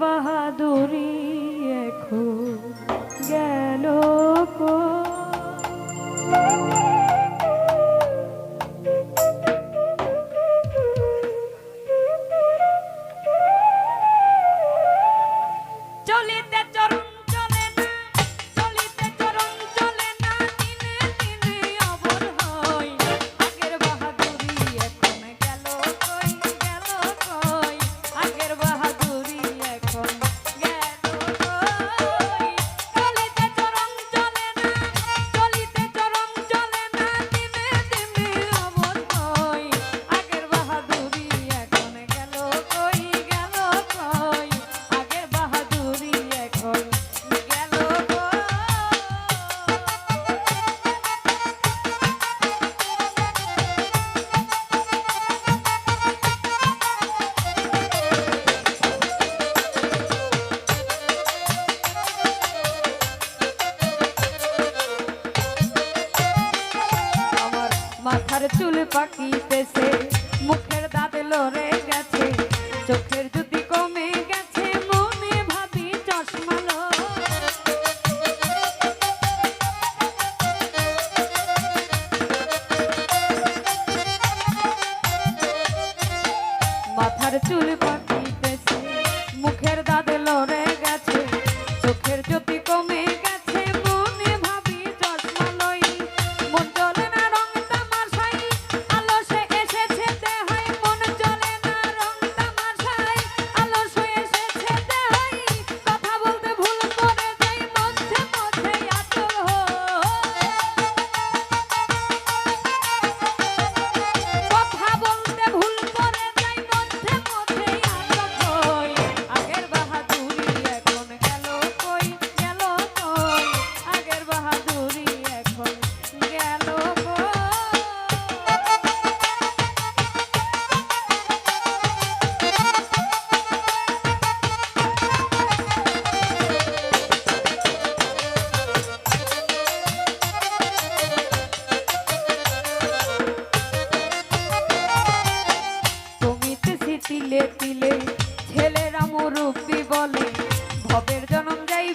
बहः চুল পাকিতেছে মুখের দাঁত লরে গেছে চোখের জুতি কমে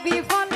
বিপন্ন